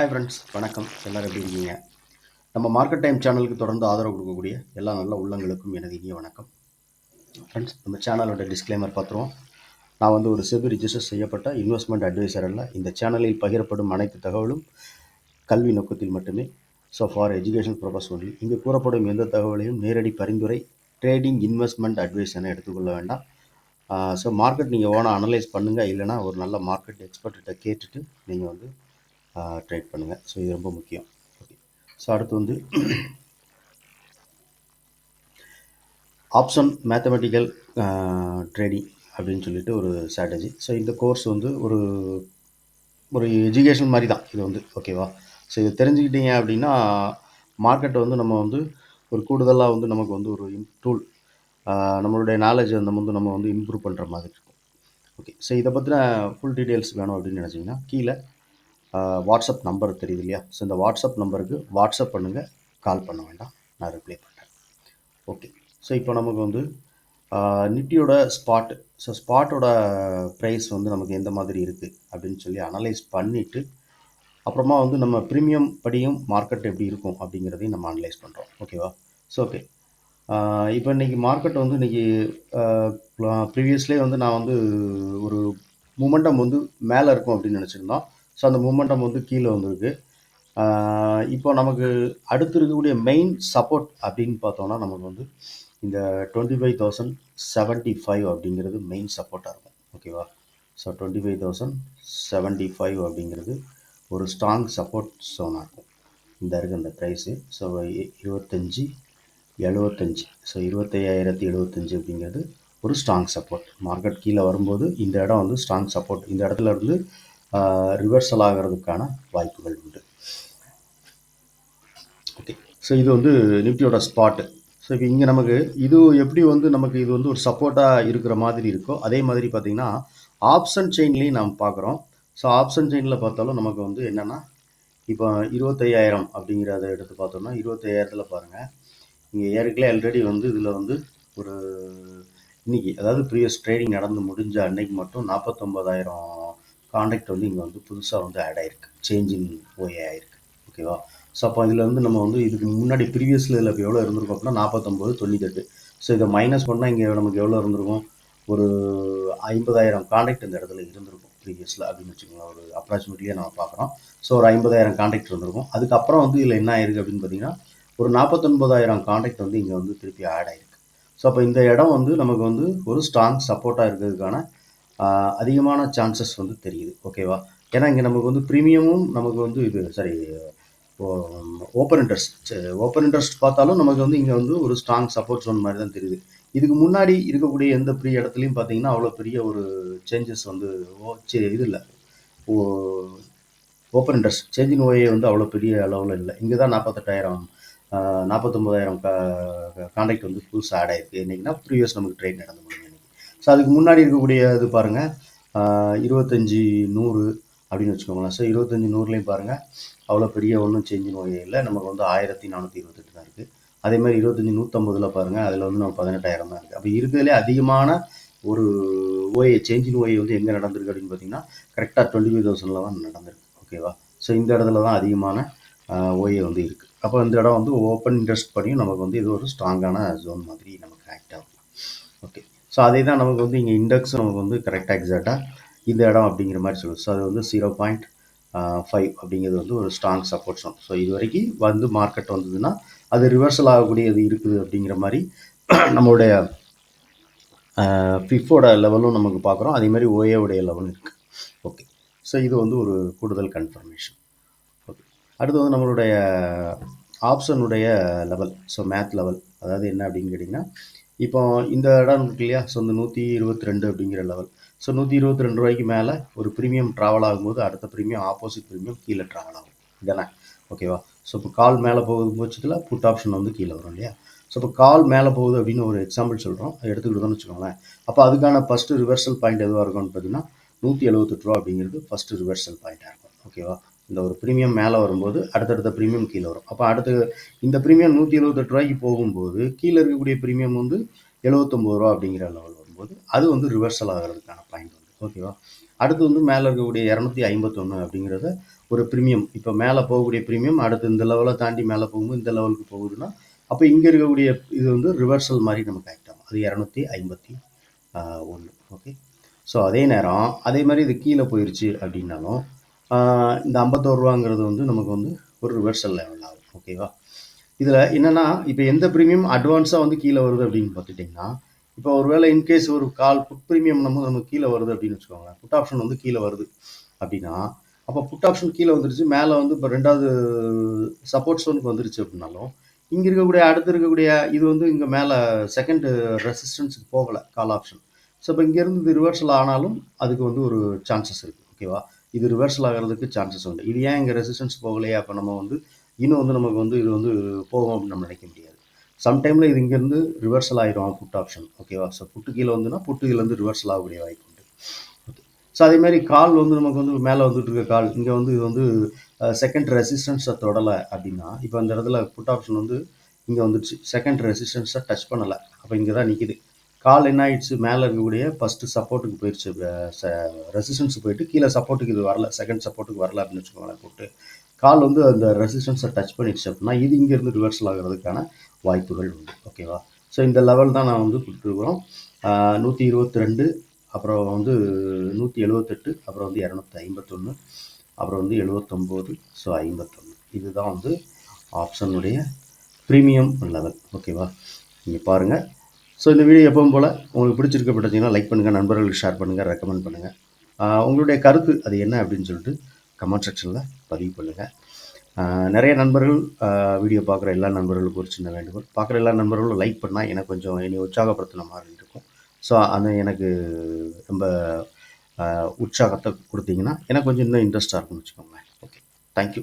Hi friends வணக்கம். எல்லோரும் எப்படி இருக்கீங்க? நம்ம மார்க்கெட் டைம் சேனலுக்கு தொடர்ந்து ஆதரவு கொடுக்கக்கூடிய எல்லா நல்ல உள்ளங்களுக்கும் எனது இனிய வணக்கம். ஃப்ரெண்ட்ஸ் நம்ம சேனலோட டிஸ்க்ளைமர் பார்த்துருவோம். நான் வந்து ஒரு செபி ரிஜிஸ்டர் செய்யப்பட்ட இன்வெஸ்ட்மெண்ட் அட்வைசர் அல்ல. இந்த சேனலில் பகிரப்படும் அனைத்து தகவலும் கல்வி நோக்கத்தில் மட்டுமே. So for education purpose only இங்கு கூறப்படும் எந்த தகவலையும் நேரடி பரிந்துரை ட்ரேடிங் இன்வெஸ்ட்மெண்ட் அட்வைஸ் என எடுத்துக்கொள்ள வேண்டாம். ஸோ மார்க்கெட் நீங்கள் ஓனாக அனலைஸ் பண்ணுங்கள் இல்லைனா ஒரு நல்ல மார்க்கெட் எக்ஸ்பர்ட்டிட்ட கேட்டுட்டு நீங்கள் வந்து ட்ரைட் பண்ணுங்கள் ஸோ இது ரொம்ப முக்கியம். ஓகே ஸோ அடுத்து வந்து ஆப்ஷன் மேத்தமெட்டிக்கல் ட்ரேடிங் அப்படின்னு சொல்லிட்டு ஒரு ஸ்ட்ராட்டஜி ஸோ இந்த கோர்ஸ் வந்து ஒரு ஒரு எஜுகேஷன் மாதிரி தான். இது வந்து ஓகேவா ஸோ இது தெரிஞ்சுக்கிட்டீங்க அப்படின்னா மார்க்கெட்டை வந்து நம்ம வந்து ஒரு கூடுதலாக வந்து நமக்கு வந்து ஒரு டூல் நம்மளுடைய நாலேஜ் அந்த வந்து நம்ம வந்து இம்ப்ரூவ் பண்ணுற மாதிரி இருக்கும். ஓகே ஸோ இதை பற்றின ஃபுல் டீட்டெயில்ஸ் வேணும் அப்படின்னு நினச்சிங்கன்னா கீழே வாட்ஸ்அப் நம்பர் தெரியுது இல்லையா? ஸோ இந்த வாட்ஸ்அப் நம்பருக்கு வாட்ஸ்அப் பண்ணுங்கள் கால் பண்ண வேண்டாம். நான் ரிப்ளை பண்ணுறேன் ஓகே ஸோ இப்போ நமக்கு வந்து நிட்டியோட ஸ்பாட் ஸோ ஸ்பாட்டோட ப்ரைஸ் வந்து நமக்கு எந்த மாதிரி இருக்குது அப்படின்னு சொல்லி அனலைஸ் பண்ணிவிட்டு அப்புறமா வந்து நம்ம ப்ரீமியம் படியும் மார்க்கெட் எப்படி இருக்கும் அப்படிங்கிறதையும் நம்ம அனலைஸ் பண்ணுறோம் ஓகேவா ஸோ ஓகே இப்போ இன்றைக்கி மார்க்கெட் வந்து இன்றைக்கி ப்ரீவியஸ்லேயே வந்து நான் வந்து ஒரு மூமெண்டம் வந்து மேலே இருக்கும் அப்படின்னு நினச்சிருந்தோம். ஸோ அந்த மூமெண்டம் வந்து கீழே வந்திருக்கு. இப்போ நமக்கு அடுத்து இருக்கக்கூடிய மெயின் சப்போர்ட் அப்படின்னு பார்த்தோன்னா நமக்கு வந்து இந்த twenty five thousand seventy five அப்படிங்கிறது மெயின் சப்போர்ட்டாக இருக்கும். ஓகேவா so twenty five thousand seventy five அப்படிங்கிறது ஒரு ஸ்ட்ராங் சப்போர்ட் ஸோனாக இருக்கும். இந்த இருக்குது அந்த ப்ரைஸு ஸோ இருபத்தஞ்சி எழுபத்தஞ்சி. ஸோ இருபத்தையாயிரத்தி எழுபத்தஞ்சி அப்படிங்கிறது ஒரு ஸ்ட்ராங் சப்போர்ட் மார்க்கெட் கீழே வரும்போது இந்த இடம் வந்து ஸ்ட்ராங் சப்போர்ட் இந்த இடத்துல இருந்து ரிவர்சல் ஆகிறதுக்கான வாய்ப்புகள் உண்டு. ஓகே ஸோ இது வந்து நிஃப்டியோட ஸ்பாட்டு ஸோ இப்போ இங்கே நமக்கு இது எப்படி வந்து நமக்கு இது வந்து ஒரு சப்போர்ட்டாக இருக்கிற மாதிரி இருக்கோ அதே மாதிரி பார்த்திங்கன்னா ஆப்ஷன் செயின்லேயும் நாம் பார்க்குறோம் ஸோ ஆப்ஷன் செயினில் பார்த்தாலும் நமக்கு வந்து என்னென்னா இப்போ இருபத்தையாயிரம் அப்படிங்கிறத எடுத்து பார்த்தோம்னா இருபத்தையாயிரத்தில் பாருங்கள் இங்கே ஏற்கனவே ஆல்ரெடி வந்து இதில் வந்து ஒரு இன்றைக்கி அதாவது ப்ரீவியஸ் ட்ரேடிங் நடந்து முடிஞ்ச அன்னைக்கு மட்டும் நாற்பத்தொம்பதாயிரம் காண்டாக்ட் வந்து இங்கே வந்து புதுசாக வந்து ஆட் ஆகிருக்கு சேஞ்சிங் ஓஏ ஆகிருக்கு ஓகேவா ஸோ அப்போ இதில் வந்து நம்ம வந்து இதுக்கு முன்னாடி ப்ரீவியஸில் இதில் இப்போ எவ்வளோ இருந்திருக்கும் அப்படின்னா நாற்பத்தொம்போது தொண்ணூத்தெட்டு. ஸோ இதை மைனஸ் பண்ணால் இங்கே நமக்கு எவ்வளோ இருந்திருக்கும்? ஒரு ஐம்பதாயிரம் காண்டாக்ட் இந்த இடத்துல இருந்திருக்கும் ப்ரீவியஸில் அப்படின்னு வச்சுக்கோங்களேன். ஒரு அப்ராக்சிமேட்லியாக நம்ம பார்க்குறோம். ஸோ ஒரு ஐம்பதாயிரம் காண்டாக்ட் இருந்திருக்கும். அதுக்கப்புறம் வந்து இதில் என்ன ஆயிருக்கு அப்படின்னு பார்த்தீங்கன்னா ஒரு நாற்பத்தொன்பதாயிரம் காண்டாக்ட் வந்து இங்கே வந்து திருப்பி ஆட் ஆயிருக்கு. ஸோ அப்போ இந்த இடம் வந்து நமக்கு வந்து ஒரு ஸ்ட்ராங் சப்போர்ட்டாக இருக்கிறதுக்கான அதிகமான சான்சஸ் வந்து தெரியுது. ஓகேவா ஏன்னா இங்கே நமக்கு வந்து ப்ரீமியமும் நமக்கு வந்து இது sorry open interest open interest பார்த்தாலும் நமக்கு வந்து இங்கே வந்து ஒரு ஸ்ட்ராங் சப்போர்ட் ஜோன் மாதிரி தான் தெரியுது. இதுக்கு முன்னாடி இருக்கக்கூடிய எந்த பெரிய இடத்துலையும் பார்த்தீங்கன்னா அவ்வளோ பெரிய ஒரு சேஞ்சஸ் வந்து ஓ இது இல்லை. ஓ ஓப்பன் இன்ட்ரெஸ்ட் சேஞ்சிங் ஓஏ வந்து அவ்வளோ பெரிய அளவில் இல்லை. இங்கே தான் நாற்பத்தெட்டாயிரம் நாற்பத்தொம்பதாயிரம் கான்டாக்ட் வந்து புதுசாக ஆட் ஆயிருக்கு. என்றைக்குன்னா ப்ரீவியஸ் நமக்கு ட்ரெயின் நடந்து முடியும் ஸோ அதுக்கு முன்னாடி இருக்கக்கூடிய இது பாருங்கள் இருபத்தஞ்சி நூறு அப்படின்னு வச்சுக்கோங்களேன். ஸோ இருபத்தஞ்சி நூறுலேயும் பாருங்கள் அவ்வளோ பெரிய ஒன்றும் சேஞ்சு நோயே இல்லை. நமக்கு வந்து ஆயிரத்தி நானூற்றி இருபத்தெட்டு தான் இருக்குது அதே மாதிரி இருபத்தஞ்சி நூற்றம்பதில் பாருங்கள் அதில் வந்து நம்ம பதினெட்டாயிரம் தான் இருக்குது அப்போ இருக்கிறதுலே அதிகமான ஒரு ஓஏ சேஞ்சின் ஓஏ வந்து எங்கே நடந்திருக்கு அப்படின்னு பார்த்தீங்கன்னா கரெக்டாக டுவெண்ட்டி ஃபைவ் தௌசண்டில் தான் நடந்திருக்கு. ஓகேவா ஸோ இந்த இடத்துல தான் அதிகமான ஓஏ வந்து இருக்குது அப்போ இந்த இடம் வந்து ஓப்பன் இன்ட்ரெஸ்ட் பண்ணியும் நமக்கு வந்து இது ஒரு ஸ்ட்ராங்கான ஜோன் மாதிரி நமக்கு ஆக்ட் ஆகும். ஓகே ஸோ அதே தான் நமக்கு வந்து இங்கே இண்டெக்ஸ் நமக்கு வந்து கரெக்டாக எக்ஸாக்டாக இந்த இடம் அப்படிங்கிற மாதிரி சொல்லுது. ஸோ அது வந்து ஜீரோ பாயிண்ட் ஃபைவ் அப்படிங்கிறது வந்து ஒரு ஸ்ட்ராங் சப்போர்ட் ஸோன் ஸோ இது வரைக்கும் வந்து மார்க்கெட் வந்ததுன்னா அது ரிவர்சல் ஆகக்கூடியது இருக்குது அப்படிங்கிற மாதிரி நம்மளுடைய ஃபிஃபோட லெவலும் நமக்கு பார்க்குறோம். அதே மாதிரி ஓஏவுடைய லெவலும் இருக்குது ஓகே ஸோ இது வந்து ஒரு கூடுதல் கன்ஃபர்மேஷன் ஓகே அடுத்து வந்து நம்மளுடைய ஆப்ஷனுடைய லெவல் ஸோ மேத் லெவல் அதாவது என்ன அப்படின்னு கேட்டிங்கன்னா இப்போ இந்த இடம் இருக்கு இல்லையா? ஸோ இந்த நூற்றி இருபத்தி ரெண்டு அப்படிங்கிற லெவல் ஸோ நூற்றி இருபத்தி ரெண்டு ரூபாய்க்கு மேலே ஒரு ப்ரீமியம் ட்ராவல் ஆகும்போது அடுத்த ப்ரீமியம் ஆப்போசிட் ப்ரீமியம் கீழே ட்ராவல் ஆகும். இதானே? ஓகேவா ஸோ இப்போ கால் மேலே போகுது பட்சத்தில் புட் ஆப்ஷன் வந்து கீழே வரும் இல்லையா? ஸோ இப்போ கால் மேலே போகுது அப்படின்னு ஒரு எக்ஸாம்பிள் சொல்கிறோம் எடுத்துக்கிட்டோம்னு வச்சுக்கோங்களேன். அப்போ அதுக்கான ஃபஸ்ட்டு ரிவர்சல் பாயிண்ட் எதுவாக இருக்கும்னு பார்த்தீங்கன்னா நூற்றி எழுபத்தெட்டு ரூபா அப்படிங்கிறது ஃபஸ்ட்டு ரிவர்சல் பாயிண்ட்டாக இருக்கும். ஓகேவா இந்த ஒரு ப்ரீமியம் மேலே வரும்போது அடுத்தடுத்த ப்ரீமியம் கீழே வரும். அப்போ அடுத்து இந்த ப்ரீமியம் நூற்றி எழுபத்தெட்டு ரூபாய்க்கு போகும்போது கீழே இருக்கக்கூடிய ப்ரீமியம் வந்து எழுபத்தொம்பது ரூபா அப்படிங்கிற லெவல் வரும்போது அது வந்து ரிவர்சல் ஆகிறதுக்கான பாயிண்ட் வந்து. ஓகேவா அடுத்து வந்து மேலே இருக்கக்கூடிய இரநூத்தி ஐம்பத்தொன்று அப்படிங்கிறத ஒரு ப்ரீமியம் இப்போ மேலே போகக்கூடிய ப்ரீமியம் அடுத்து இந்த லெவலை தாண்டி மேலே போகும்போது இந்த லெவலுக்கு போகுதுன்னா அப்போ இங்கே இருக்கக்கூடிய இது வந்து ரிவர்சல் மாதிரி நமக்கு ஆகிட்டோம் அது இரநூத்தி ஐம்பத்தி ஒன்று ஓகே ஸோ அதே நேரம் அதே மாதிரி இது கீழே போயிடுச்சு அப்படின்னாலும் இந்த ஐம்பத்தோரு ரூபாங்கிறது வந்து நமக்கு வந்து ஒரு ரிவர்சல் லெவல் ஆகும் ஓகேவா இதில் என்னென்னா இப்போ எந்த ப்ரீமியம் அட்வான்ஸாக வந்து கீழே வருது அப்படின்னு பார்த்துட்டிங்கன்னா இப்போ ஒருவேளை இன்கேஸ் ஒரு கால் புட் ப்ரீமியம் நம்ம நமக்கு கீழே வருது அப்படின்னு வச்சுக்கோங்க புட் ஆப்ஷன் வந்து கீழே வருது அப்படின்னா அப்போ புட் ஆப்ஷன் கீழே வந்துருச்சு மேலே வந்து இப்போ ரெண்டாவது சப்போர்ட் ஸ்டோனுக்கு வந்துருச்சு அப்படின்னாலும் இங்கே இருக்கக்கூடிய அடுத்து இருக்கக்கூடிய இது வந்து இங்கே மேலே செகண்ட் ரெசிஸ்டன்ஸுக்கு போகலை கால் ஆப்ஷன் ஸோ இப்போ இங்கேருந்து இது ரிவர்சல் ஆனாலும் அதுக்கு வந்து ஒரு சான்சஸ் இருக்குது ஓகேவா இது ரிவர்சல் ஆகிறதுக்கு சான்சஸ் உண்டு. இது ஏன் இங்கே ரெசிஸ்டன்ஸ் போகலையே? அப்போ நம்ம வந்து இன்னும் வந்து நமக்கு வந்து இது வந்து போகும் அப்படின்னு நம்ம நினைக்க முடியாது. சம்டைமில் இது இங்கேருந்து ரிவர்சல் ஆகிடும் புட் ஆப்ஷன் ஓகேவா ஸோ புட்டு கீழே வந்துன்னா புட்டு கீழேருந்து ரிவர்சல் ஆகக்கூடிய வாய்ப்பு உண்டு. ஓகே ஸோ அதே மாதிரி கால் வந்து நமக்கு வந்து மேலே வந்துட்டு இருக்க கால் இங்கே வந்து இது வந்து செகண்ட் ரெசிஸ்டன்ஸை தொடலை அப்படின்னா இப்போ அந்த இடத்துல புட் ஆப்ஷன் வந்து இங்கே வந்துடுச்சு. செகண்ட் ரெசிஸ்டன்ஸை டச் பண்ணலை. அப்போ இங்கே தான் நிற்கிது கால் என்ன ஆயிடுச்சு மேலே இருக்கக்கூடிய ஃபஸ்ட்டு சப்போர்ட்டுக்கு போயிடுச்சு ரெசிஸ்டன்ஸ் போயிட்டு கீழே சப்போர்ட்டுக்கு இது வரல செகண்ட் சப்போர்ட்டுக்கு வரல அப்படின்னு வச்சுக்கோங்களேன் போட்டு கால் வந்து அந்த ரெசிஸ்டன்ஸை டச் பண்ணிடுச்சு அப்படின்னா இது இங்கேருந்து ரிவர்சல் ஆகிறதுக்கான வாய்ப்புகள் உண்டு. ஓகேவா ஸோ இந்த லெவல் தான் நான் வந்து கொடுத்துருக்குறோம். நூற்றி இருபத்தி ரெண்டு அப்புறம் வந்து நூற்றி எழுபத்தெட்டு அப்புறம் வந்து இரநூத்தி ஐம்பத்தொன்று அப்புறம் வந்து எழுபத்தொம்போது ஸோ ஐம்பத்தொன்று இதுதான் வந்து ஆப்ஷனுடைய ப்ரீமியம் லெவல் ஓகேவா நீங்கள் பாருங்கள் ஸோ இந்த வீடியோ எப்பவும் போல் உங்களுக்கு பிடிச்சிருக்க பார்த்தீங்கன்னா லைக் பண்ணுங்கள் நண்பர்களுக்கு ஷேர் பண்ணுங்கள் ரெக்கமெண்ட் பண்ணுங்கள் உங்களுடைய கருத்து அது என்ன அப்படின்னு சொல்லிட்டு கமெண்ட் செக்ஷனில் பதிவு பண்ணுங்கள் நிறைய நண்பர்கள் வீடியோ பார்க்குற எல்லா நண்பர்களுக்கும் ஒரு சின்ன வேண்டுகோள். பார்க்குற எல்லா நண்பர்களும் லைக் பண்ணால் எனக்கு கொஞ்சம் இனி உற்சாகப்படுத்தின மாதிரி இருக்கும். ஸோ அது எனக்கு ரொம்ப உற்சாகத்தை கொடுத்தீங்கன்னா எனக்கு கொஞ்சம் இன்னும் இன்ட்ரெஸ்ட்டாக இருக்கும்னு வச்சுக்கோங்களேன். Okay thank you